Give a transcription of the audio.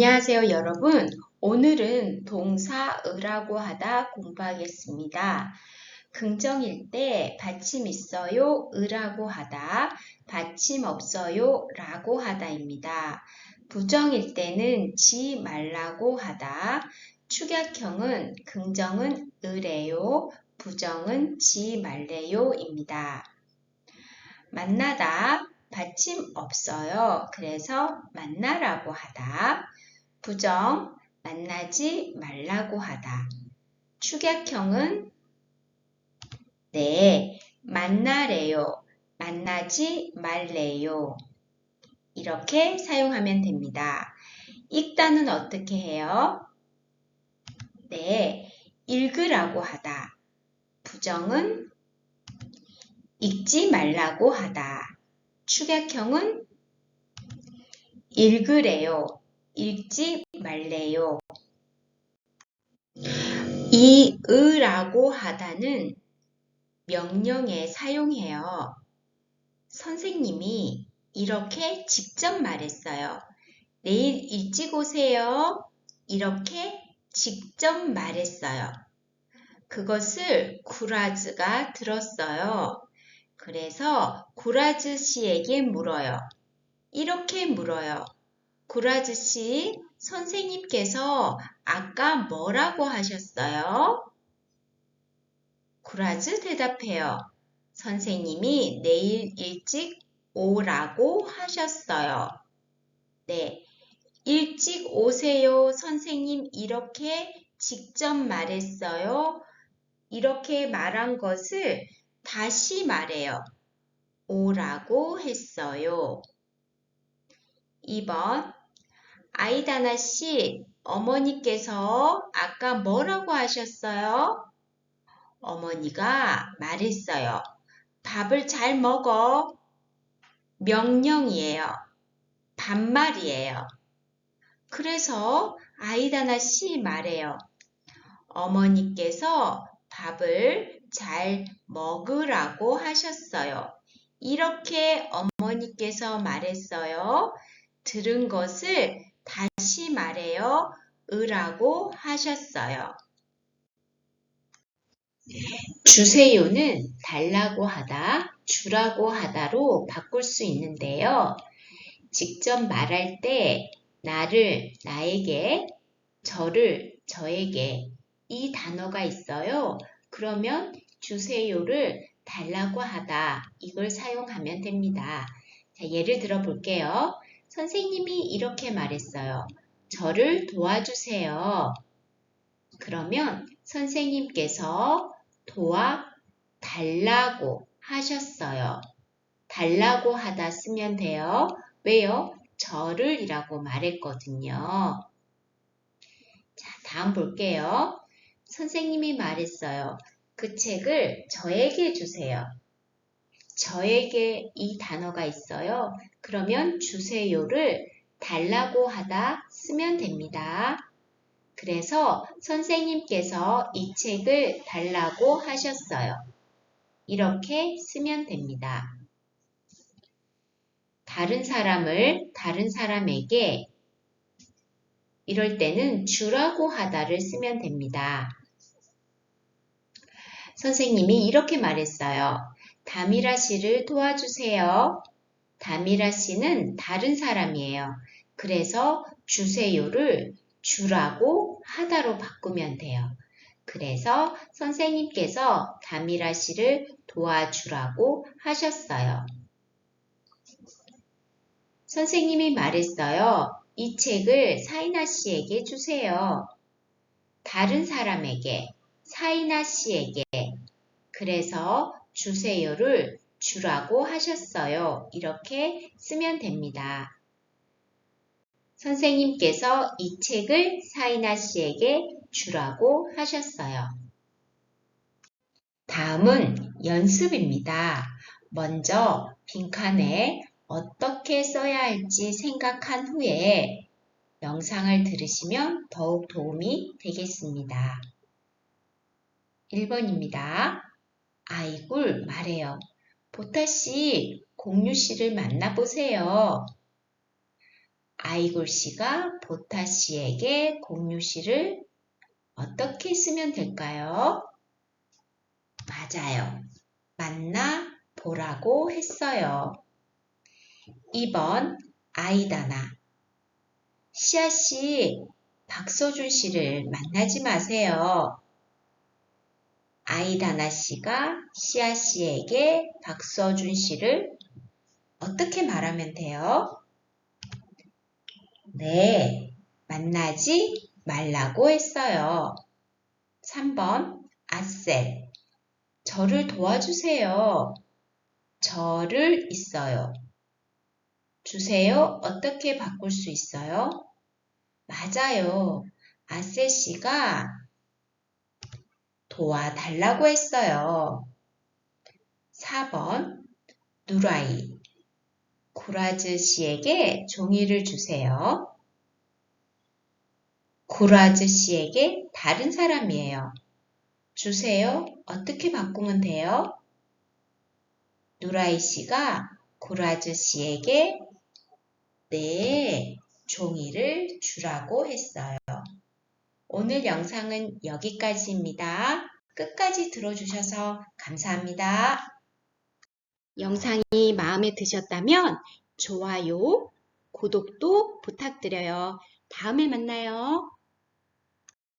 안녕하세요, 여러분. 오늘은 동사 으라고 하다 공부하겠습니다. 긍정일 때 받침 있어요, 으라고 하다, 받침 없어요, 라고 하다입니다. 부정일 때는 지 말라고 하다, 축약형은 긍정은 으래요, 부정은 지 말래요 입니다. 만나다, 받침 없어요. 그래서 만나라고 하다. 부정, 만나지 말라고 하다. 축약형은 네, 만나래요. 만나지 말래요. 이렇게 사용하면 됩니다. 읽다는 어떻게 해요? 네, 읽으라고 하다. 부정은 읽지 말라고 하다. 축약형은 읽으래요. 읽지 말래요. 이 으라고 하다는 명령에 사용해요. 선생님이 이렇게 직접 말했어요. 내일 일찍 오세요. 이렇게 직접 말했어요. 그것을 구라즈가 들었어요. 그래서 구라즈 씨에게 물어요. 이렇게 물어요. 구라즈 씨, 선생님께서 아까 뭐라고 하셨어요? 구라즈 대답해요. 선생님이 내일 일찍 오라고 하셨어요. 네. 일찍 오세요. 선생님 이렇게 직접 말했어요. 이렇게 말한 것을 다시 말해요. 오라고 했어요. 2번 아이다나 씨, 어머니께서 아까 뭐라고 하셨어요? 어머니가 말했어요. 밥을 잘 먹어. 명령이에요. 반말이에요. 그래서 아이다나 씨 말해요. 어머니께서 밥을 잘 먹으라고 하셨어요. 이렇게 어머니께서 말했어요. 들은 것을 다시 말해요. 으라고 하셨어요. 주세요는 달라고 하다, 주라고 하다로 바꿀 수 있는데요. 직접 말할 때 나를 나에게, 저를 저에게 이 단어가 있어요. 그러면 주세요를 달라고 하다 이걸 사용하면 됩니다. 자, 예를 들어 볼게요. 선생님이 이렇게 말했어요. 저를 도와주세요. 그러면 선생님께서 도와 달라고 하셨어요. 달라고 하다 쓰면 돼요. 왜요? 저를 이라고 말했거든요. 자, 다음 볼게요. 선생님이 말했어요. 그 책을 저에게 주세요. 저에게 이 단어가 있어요. 그러면 주세요를 달라고 하다 쓰면 됩니다. 그래서 선생님께서 이 책을 달라고 하셨어요. 이렇게 쓰면 됩니다. 다른 사람을 다른 사람에게 이럴 때는 주라고 하다를 쓰면 됩니다. 선생님이 이렇게 말했어요. 다미라 씨를 도와주세요. 다미라 씨는 다른 사람이에요. 그래서 주세요를 주라고 하다로 바꾸면 돼요. 그래서 선생님께서 다미라 씨를 도와주라고 하셨어요. 선생님이 말했어요. 이 책을 사이나 씨에게 주세요. 다른 사람에게 사이나 씨에게 그래서 주세요를 주라고 하셨어요. 이렇게 쓰면 됩니다. 선생님께서 이 책을 사이나 씨에게 주라고 하셨어요. 다음은 연습입니다. 먼저 빈칸에 어떻게 써야 할지 생각한 후에 영상을 들으시면 더욱 도움이 되겠습니다. 1번입니다. 아이굴 말해요. 보타씨, 공유씨를 만나보세요. 아이골 씨가 보타 씨에게 공유 씨를 어떻게 쓰면 될까요? 맞아요. 만나 보라고 했어요. 2번 아이다나 시아 씨, 박서준 씨를 만나지 마세요. 아이다나 씨가 시아 씨에게 박서준 씨를 어떻게 말하면 돼요? 네, 만나지 말라고 했어요. 3번 아셀 저를 도와주세요. 저를 있어요. 주세요. 어떻게 바꿀 수 있어요? 맞아요. 아셀 씨가 도와달라고 했어요. 4번 누라이 구라즈 씨에게 종이를 주세요. 구라즈 씨에게 다른 사람이에요. 주세요. 어떻게 바꾸면 돼요? 누라이 씨가 구라즈 씨에게 네, 종이를 주라고 했어요. 오늘 영상은 여기까지입니다. 끝까지 들어주셔서 감사합니다. 영상이 마음에 드셨다면 좋아요, 구독도 부탁드려요. 다음에 만나요.